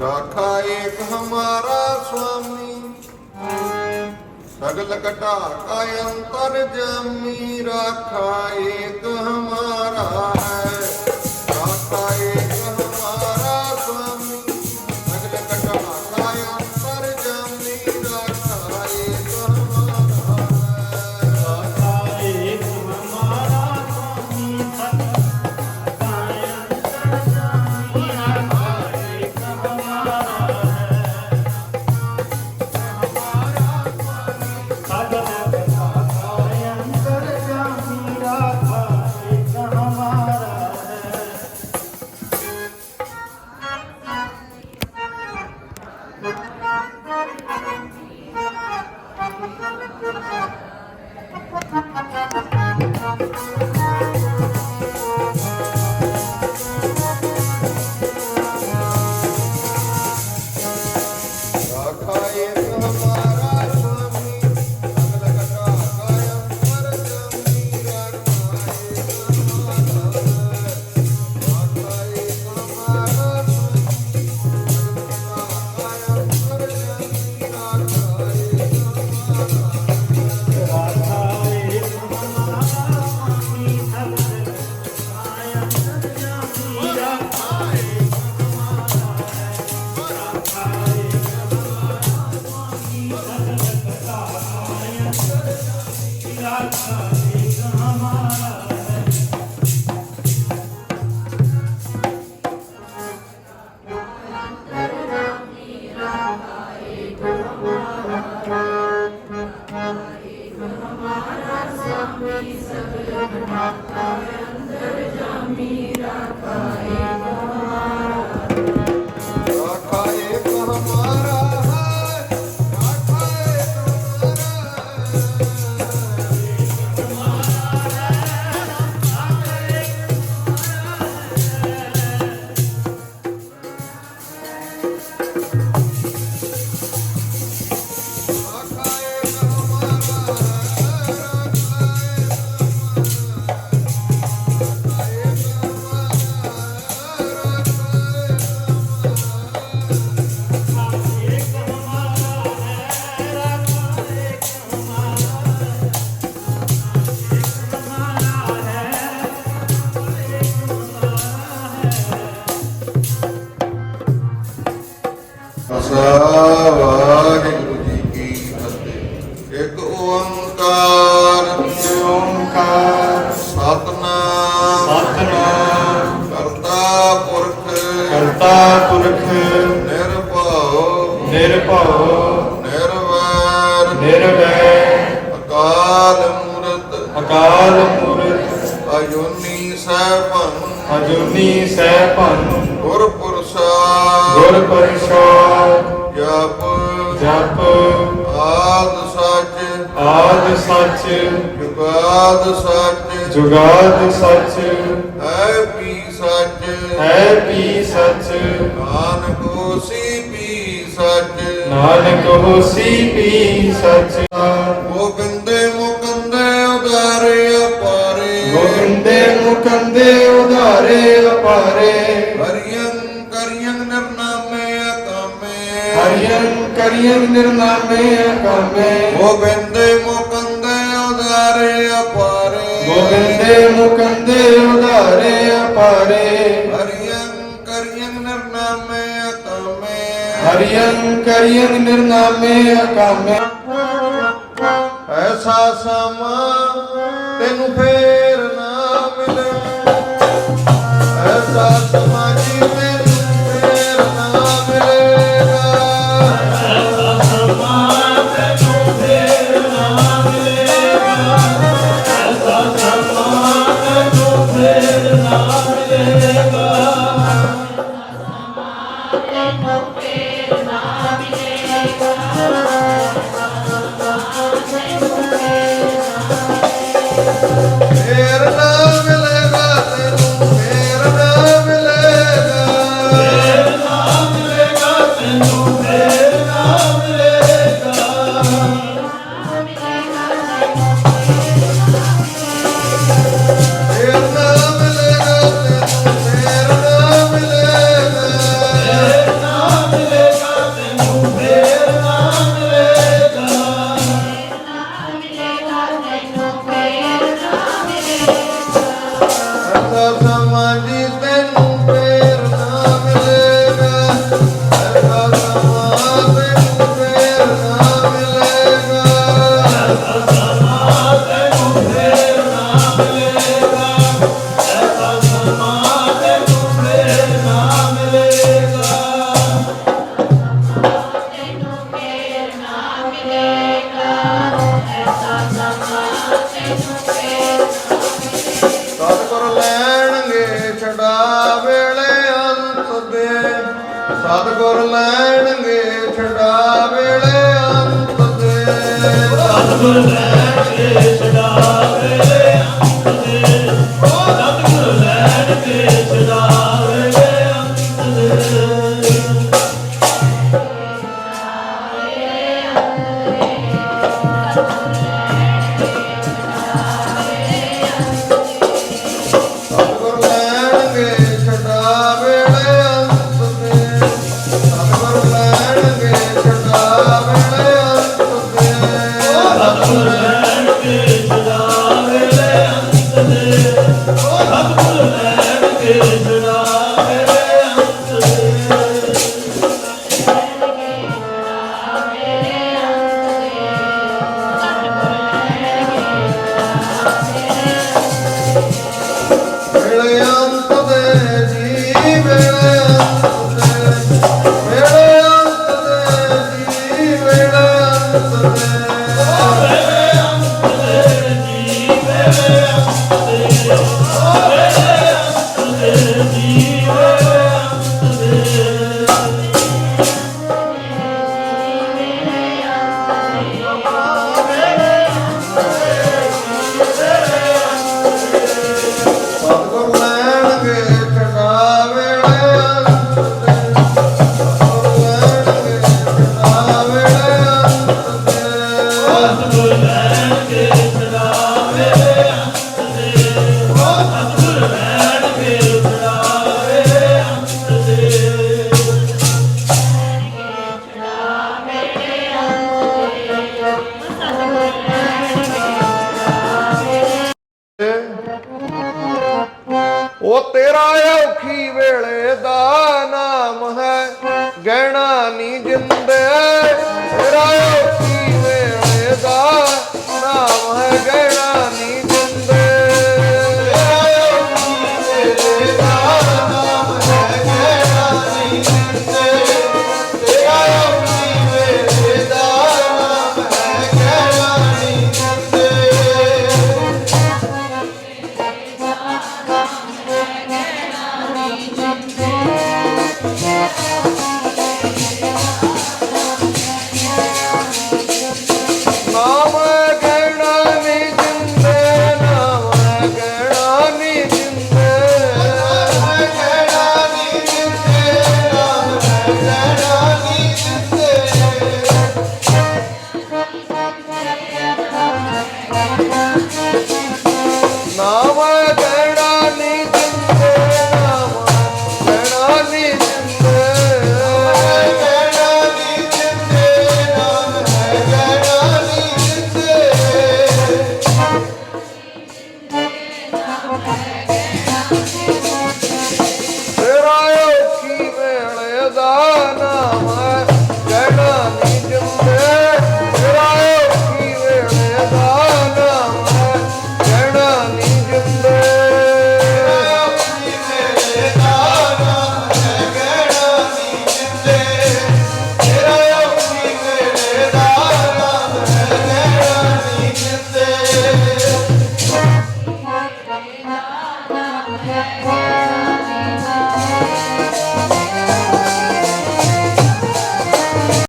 ਰਾਖਾ ਏਕ ਹਮਾਰਾ ਸੁਆਮੀ। ਸਗਲ ਕਟਾ ਕਾ ਅੰਤਰ ਜਾਮੀ ਰਾਖਾ ਏਕ ਹਮਾਰਾ ਹੈ। Amen. ਕਰਤਾ ਪੁਰਖ ਨਿਰਭਉ ਨਿਰਭਉ ਨਿਰਵੈਰ ਨਿਰਵੈਰ। ਅਕਾਲ ਮੂਰਤ ਅਕਾਲ ਮੂਰਤ। ਅਜੂਨੀ ਸੈਭੰ ਅਜੂਨੀ ਸੈਭੰ ਗੁਰ ਪੁਰਸ਼ਾ ਗੁਰ ਪ੍ਰਸਾਦ। ਜਪ ਜਪ। ਆਦ ਸੱਚ ਆਦ ਸੱਚ। ਜੁਗਾਦ ਸੱਚ। ਜੁਗਾਦ ਸੱਚ। ਹੈ ਹੈ ਪੀ ਸੱਚ। ਨਾਨਕ ਹੋਸੀ ਪੀ ਸੱਚ। ਨਾਨਕ ਹੋਸੀ ਪੀ ਸੱਚ। ਗੋਬਿੰਦੇ ਮੁਕੰਦੇ ਉਦਾਰੇ ਅਪਾਰੇ। ਗੋਬਿੰਦੇ ਮੁਕੰਦੇ ਉਧਾਰੇ ਅਪਾਰੇ। ਹਰੀਆਂ ਕਰੀਆਂ ਨਿਰਨਾਮੇ ਅਕਾਮੇ। ਹਰਿਯੰ ਕਰਿਯੰ ਨਿਰਨਾਮੇ ਅਕਾਮੇ। ਗੋਬਿੰਦੇ ਅਪਾਰੇ ਗੋਬਿੰਦੇ ਮੁਕੰਦੇ ਉਧਾਰੇ ਅਪਾਰੇ। ਹਰੀਆਂ ਕਰੀਆਂ ਨਿਰਨਾਮੇ ਅਕਾਮੇ। ਹਰਿਯੰ ਕਰਿਯੰ ਨਿਰਨਾਮੇ ਅਕਾਮੇ। ਐਸਾ ਸਮਾਂ ਤੈਨੂੰ ਫੇਰ ਨਾ ਮਿਲੇ। ਸਤਗੁਰ ਲੈਣਗੇ ਛਡਾ ਵੇਲੇ ਅੰਤ ਤੇ ਸਤਗੁਰ ਲੈਣਗੇ ਛਡਾ ਸਰਵੇ ਸਦਾ ਰਹਿਣਾ ਨਹੀਂ ਜਿੰਦੇ